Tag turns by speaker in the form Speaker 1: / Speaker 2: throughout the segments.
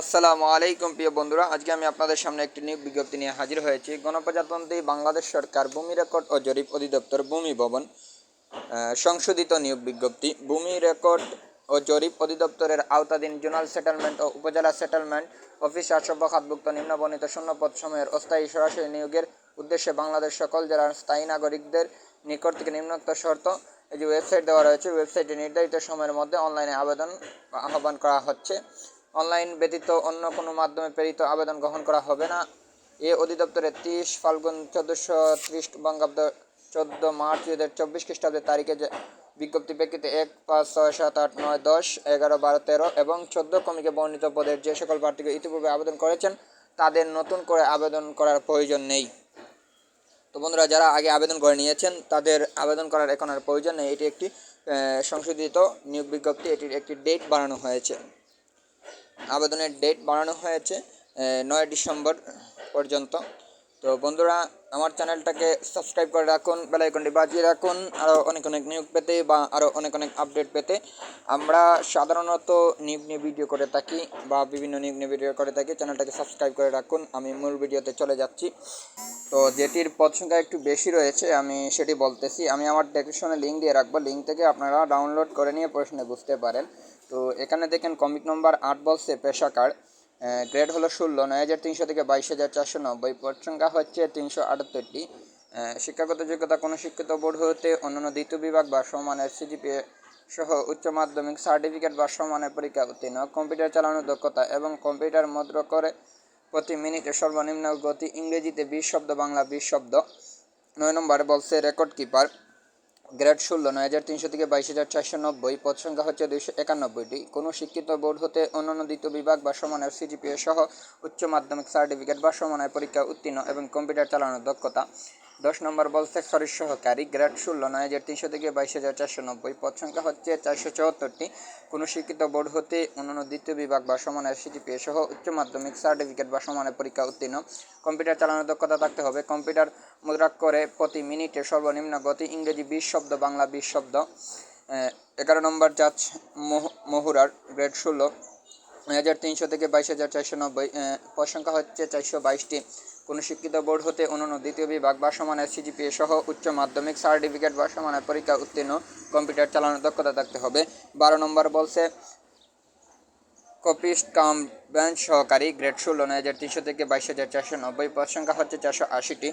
Speaker 1: আসসালামু আলাইকুম প্রিয় বন্ধুরা, আজকে আমি আপনাদের সামনে একটি নিয়োগ বিজ্ঞপ্তি নিয়ে হাজির হয়েছি। গণপ্রজাতন্ত্রী বাংলাদেশ সরকার ভূমি রেকর্ড ও জরিপ অধিদপ্তর ভূমি ভবন সংশোধিত নিয়োগ বিজ্ঞপ্তি। ভূমি রেকর্ড ও জরিপ অধিদপ্তরের আওতাধীন জোনাল সেটেলমেন্ট ও উপজেলা সেটেলমেন্ট অফিস আটসভ্য খাতভুক্ত নিম্নবর্ণিত শূন্যপদ সময়ের অস্থায়ী সরাসরি নিয়োগের উদ্দেশ্যে বাংলাদেশ সকল জেলার স্থায়ী নাগরিকদের নিকট থেকে নিম্নোক্ত শর্ত এই যে ওয়েবসাইট দেওয়া রয়েছে, ওয়েবসাইটে নির্ধারিত সময়ের মধ্যে অনলাইনে আবেদন আহ্বান করা হচ্ছে। অনলাইন ব্যতীত অন্য কোনো মাধ্যমে প্রেরিত আবেদন গ্রহণ করা হবে না। এ অধিদপ্তরের তিরিশ ফাল্গুন চোদ্দোশো ত্রিশ বঙ্গাব্দ চোদ্দ মার্চ দু হাজার চব্বিশ খ্রিস্টাব্দের তারিখে যে বিজ্ঞপ্তি প্রেক্ষিতে এক পাঁচ ছয় সাত আট নয় দশ এগারো বারো তেরো এবং চোদ্দ কমিকে বর্ণিত পদের যে সকল প্রার্থীকে ইতিপূর্বে আবেদন করেছেন, তাদের নতুন করে আবেদন করার প্রয়োজন নেই। তো বন্ধুরা, যারা আগে আবেদন করে নিয়েছেন, তাদের আবেদন করার এখন আর প্রয়োজন নেই। এটি একটি সংশোধিত নিয়োগ বিজ্ঞপ্তি। এটির একটি ডেট বাড়ানো হয়েছে। আবেদনের ডেট বাড়ানো হয়েছে নয় ডিসেম্বর পর্যন্ত। তো বন্ধুরা, আমার চ্যানেলটাকে সাবস্ক্রাইব করে রাখুন বেলাইকনটি বাজিয়ে রাখুন আরও অনেক অনেক নিয়োগ পেতে বা আরও অনেক অনেক আপডেট পেতে। আমরা সাধারণত নিয়োগ নিয়ে ভিডিও করে থাকি বা বিভিন্ন নিয়োগ নিয়ে ভিডিও করে থাকি, চ্যানেলটাকে সাবস্ক্রাইব করে রাখুন। আমি মূল ভিডিওতে চলে যাচ্ছি। তো যেটির পদ একটু বেশি রয়েছে, আমি সেটি বলতেছি। আমি আমার ডেসক্রিপশনে লিঙ্ক দিয়ে রাখব। লিঙ্ক থেকে আপনারা ডাউনলোড করে নিয়ে প্রশ্নে বুঝতে পারেন। তো এখানে দেখেন কমিক নম্বর আট বলছে পেশাকার গ্রেড হলো ষোলো, নয় হাজার তিনশো থেকে বাইশ হাজার চারশো নব্বই। পদ হচ্ছে তিনশো আটাত্তরটি। শিক্ষাগত যোগ্যতা কোনো শিক্ষিত বোর্ড হতে অন্যান্য দ্বিতীয় বিভাগ বা সমানের সিজিপিএ সহ উচ্চ মাধ্যমিক সার্টিফিকেট বা সমানের পরীক্ষা উত্তীর্ণ। কম্পিউটার চালানোর দক্ষতা এবং কম্পিউটার মুদ্র করে প্রতি মিনিটে সর্বনিম্ন গতি ইংরেজিতে বিশ শব্দ, বাংলা বিশ শব্দ। নয় নম্বরে বলছে রেকর্ড কিপার গ্রেড ষোলো, নয় হাজার তিনশো থেকে বাইশ হাজার চারশো নব্বই, পদ সংখ্যা হচ্ছে দুইশো একানব্বইটি। কোনো শিক্ষিত বোর্ড হতে অন্যান্য দ্বিতীয় বিভাগ বা সমানের সিজিপিএ সহ উচ্চ মাধ্যমিক সার্টিফিকেট বা সমানের পরীক্ষা উত্তীর্ণ এবং কম্পিউটার চালানোর দক্ষতা। দশ নম্বর বলছে, সরিষ সহকারী, গ্রেড ষোলো, নয় হাজার তিনশো থেকে বাইশ হাজার চারশো নব্বই। পদ সংখ্যা হচ্ছে চারশো চুয়াত্তরটি। কোনো শিক্ষিত বোর্ড হতে অন্যান্য দ্বিতীয় বিভাগ বা সমানের সিজিপিএ সহ উচ্চ মাধ্যমিক সার্টিফিকেট বা সমানের পরীক্ষা উত্তীর্ণ। কম্পিউটার চালানোর দক্ষতা থাকতে হবে। কম্পিউটার মুদ্রা করে প্রতি মিনিটে সর্বনিম্ন গতি ইংরেজি বিশ শব্দ, বাংলা বিশ শব্দ। এগারো নম্বর জাজ মহ- মহুরার, গ্রেড ষোলো হাজার তিনশো থেকে বাইশ হাজার চারশো নব্বই। পদ সংখ্যা হচ্ছে চারশো বাইশটি। কোনো শিক্ষিত বোর্ড হতে অন্যান্য দ্বিতীয় বিভাগ বা সমানের সিজিপিএ সহ উচ্চ মাধ্যমিক সার্টিফিকেট বা সমানের পরীক্ষা উত্তীর্ণ কম্পিউটার চালানোর দক্ষতা থাকতে হবে। বারো নম্বর বলছে, কপিস্ট কাম ব্যাঞ্চ সহকারী গ্রেড ষোলো নয় হাজার তিনশো থেকে বাইশ হাজার চারশো নব্বই পদ সংখ্যা হচ্ছে চারশো আশিটি।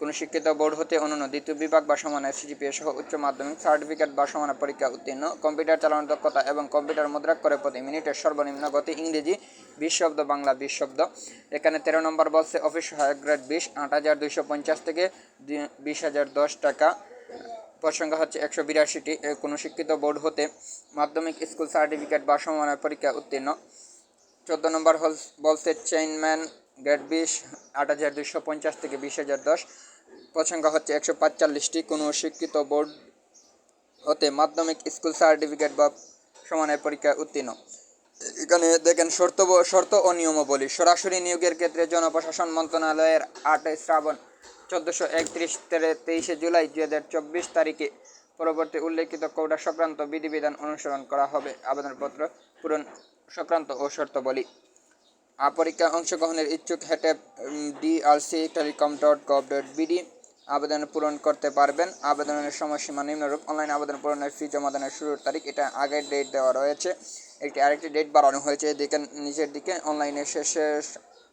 Speaker 1: কোনো শিক্ষিত বোর্ড হতে অন্যান্য দ্বিতীয় বিভাগ বা সমানের সিজিপিএ সহ উচ্চ মাধ্যমিক সার্টিফিকেট বা সমানের পরীক্ষা উত্তীর্ণ কম্পিউটার চালানোর দক্ষতা এবং কম্পিউটার মুদ্রা করে প্রতি মিনিটের সর্বনিম্ন গতি ইংরেজি বিশ শব্দ, বাংলা বিশ শব্দ। এখানে তেরো নম্বর বলছে, অফিস সহায়ক গ্রেড বিশ, আট হাজার দুইশো পঞ্চাশ থেকে বিশ হাজার দশ টাকা। সংখ্যা হচ্ছে, একশো বিরাশিটি কোনো শিক্ষিত বোর্ড হতে মাধ্যমিক স্কুল সার্টিফিকেট বা সমানের পরীক্ষা উত্তীর্ণ। চোদ্দ নম্বর হল, বলছে চেইনম্যান গ্রেড বিশ, আট হাজার দুইশো পঞ্চাশ থেকে বিশ হাজার দশ। সংখ্যা হচ্ছে, একশো পাঁচচল্লিশটি, কোনো শিক্ষিত বোর্ড হতে মাধ্যমিক স্কুল সার্টিফিকেট বা সমানের পরীক্ষা উত্তীর্ণ। এখানে দেখেন শর্ত শর্ত ও নিয়মাবলী। সরাসরি নিয়োগের ক্ষেত্রে জনপ্রশাসন মন্ত্রণালয়ের আটই শ্রাবণ চোদ্দোশো একত্রিশ তেইশে জুলাই দুই হাজার চব্বিশ তারিখে পরবর্তী উল্লেখিত কৌটা সংক্রান্ত বিধিবিধান অনুসরণ করা হবে। আবেদনপত্র পূরণ সংক্রান্ত ও শর্তাবলী। আ পরীক্ষায় অংশগ্রহণের ইচ্ছুক হেটে DRC, telecom dot gov dot BD আবেদন পূরণ করতে পারবেন। আবেদনের সময়সীমা নিম্নরূপ। অনলাইন আবেদন পূরণের ফি জমা জমাদানের শুরুর তারিখ, এটা আগের ডেট দেওয়া রয়েছে। একটি আরেকটি ডেট বাড়ানো হয়েছে। দেখেন, নিচের দিকে অনলাইনে শেষের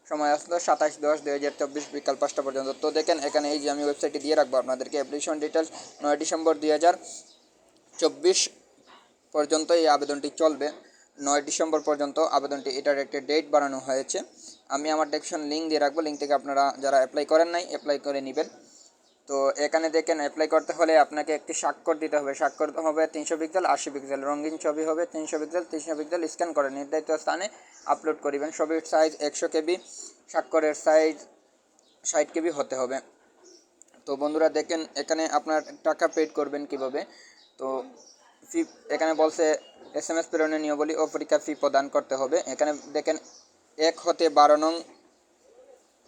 Speaker 1: সময় আসলো সাতাশ দশ দুই হাজার চব্বিশ বিকাল পাঁচটা পর্যন্ত। তো দেখেন, এখানে এই যে আমি ওয়েবসাইটে দিয়ে রাখব আপনাদেরকে। অ্যাপ্লিকেশন ডিটেলস নয় ডিসেম্বর দুই হাজার চব্বিশ পর্যন্ত এই আবেদনটি চলবে। নয় ডিসেম্বর পর্যন্ত আবেদনটি এটার একটি ডেট বানানো হয়েছে। আমি আমার ডেকশন লিঙ্ক দিয়ে রাখব। লিঙ্ক থেকে আপনারা যারা অ্যাপ্লাই করেন নাই অ্যাপ্লাই করে নেবেন। তো এখানে দেখেন অ্যাপ্লাই করতে হলে আপনাকে একটি স্বাক্ষর দিতে হবে। স্বাক্ষর হবে তিনশো পিক্সেল আশি পিক্সেল রঙিন ছবি হবে তিনশো পিক্সেল তিনশো পিক্সেল স্ক্যান করে নির্ধারিত স্থানে আপলোড করিবেন। ছবির সাইজ একশো কেবি, স্বাক্ষরের সাইজ ষাট কেবি হতে হবে। তো বন্ধুরা দেখেন এখানে আপনার টাকা পেড করবেন কীভাবে? তো ফি এখানে বলছে এস এম এস প্রেরণের নিয়মাবলী ও পরীক্ষা ফি প্রদান করতে হবে। এখানে দেখেন এক হতে বারো নং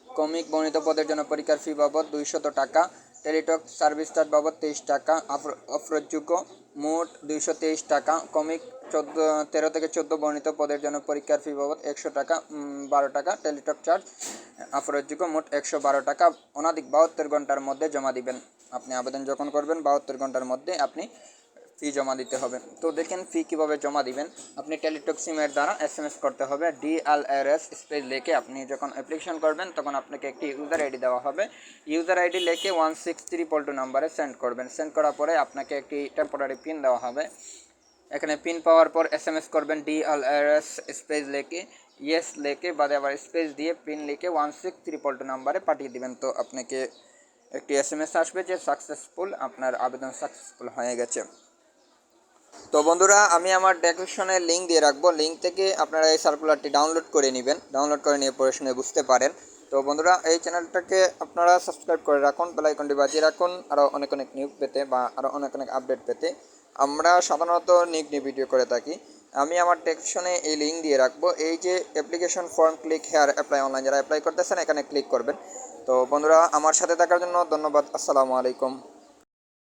Speaker 1: কমিক বর্ণিত পদের জন্য পরীক্ষার ফি বাবদ দুইশত টাকা। টেলিটক সার্ভিস চার্জ বাবদ তেইশ টাকা অফরোধযোগ্য মোট দুইশো তেইশ টাকা, কমিক চোদ্দ, তেরো থেকে চোদ্দ বর্ণিত পদের জন্য পরীক্ষার ফি বাবদ একশো টাকা বারো টাকা, টেলিটক চার্জ আফরোজযোগ্য মোট একশো বারো টাকা, অনাধিক বাহাত্তর ঘণ্টার মধ্যে জমা দিবেন। আপনি আবেদন যখন করবেন, বাহাত্তর ঘণ্টার মধ্যে আপনি ফি জমা দিতে হবে। তো দেখেন ফি কীভাবে জমা দিবেন। আপনি টেলিটক সিমের দ্বারা এস এম এস করতে হবে। ডিএলআরএস স্পেস লিখে আপনি যখন অ্যাপ্লিকেশন করবেন, তখন আপনাকে একটি ইউজার আইডি দেওয়া হবে। ইউজার আইডি লিখে ওয়ান সিক্স থ্রি পল্টু নাম্বারে সেন্ড করবেন। সেন্ড করার পরে আপনাকে একটি টেম্পোরারি পিন দেওয়া হবে। এখানে পিন পাওয়ার পর এস এম এস করবেন ডিএলআরএস স্পেস লিখে ইয়েস লিখে বাদে আবার স্পেস দিয়ে পিন লিখে ওয়ান সিক্স থ্রি পল্টু নাম্বারে পাঠিয়ে দিবেন। তো আপনাকে একটি এস এম এস আসবে যে সাকসেসফুল আপনার আবেদন সাকসেসফুল হয়ে গেছে। তো বন্ধুরা, আমি আমার ডেসক্রিপশনে লিঙ্ক দিয়ে রাখব। লিঙ্ক থেকে আপনারা এই সার্কুলারটি ডাউনলোড করে নেবেন। ডাউনলোড করে নিয়ে পড়ে শুনে বুঝতে পারেন। তো বন্ধুরা, এই চ্যানেলটাকে আপনারা সাবস্ক্রাইব করে রাখুন বেলাইকনটি বাজিয়ে রাখুন আরও অনেক অনেক নিউজ পেতে বা আরও অনেক অনেক আপডেট পেতে। আমরা সাধারণত নিক নিয়ে ভিডিও করে থাকি। আমি আমার ডেসক্রিপশনে এই লিঙ্ক দিয়ে রাখব। এই যে application form click here apply online যারা অ্যাপ্লাই করতেছেন, এখানে ক্লিক করবেন। তো বন্ধুরা, আমার সাথে থাকার জন্য ধন্যবাদ। আসসালামু আলাইকুম।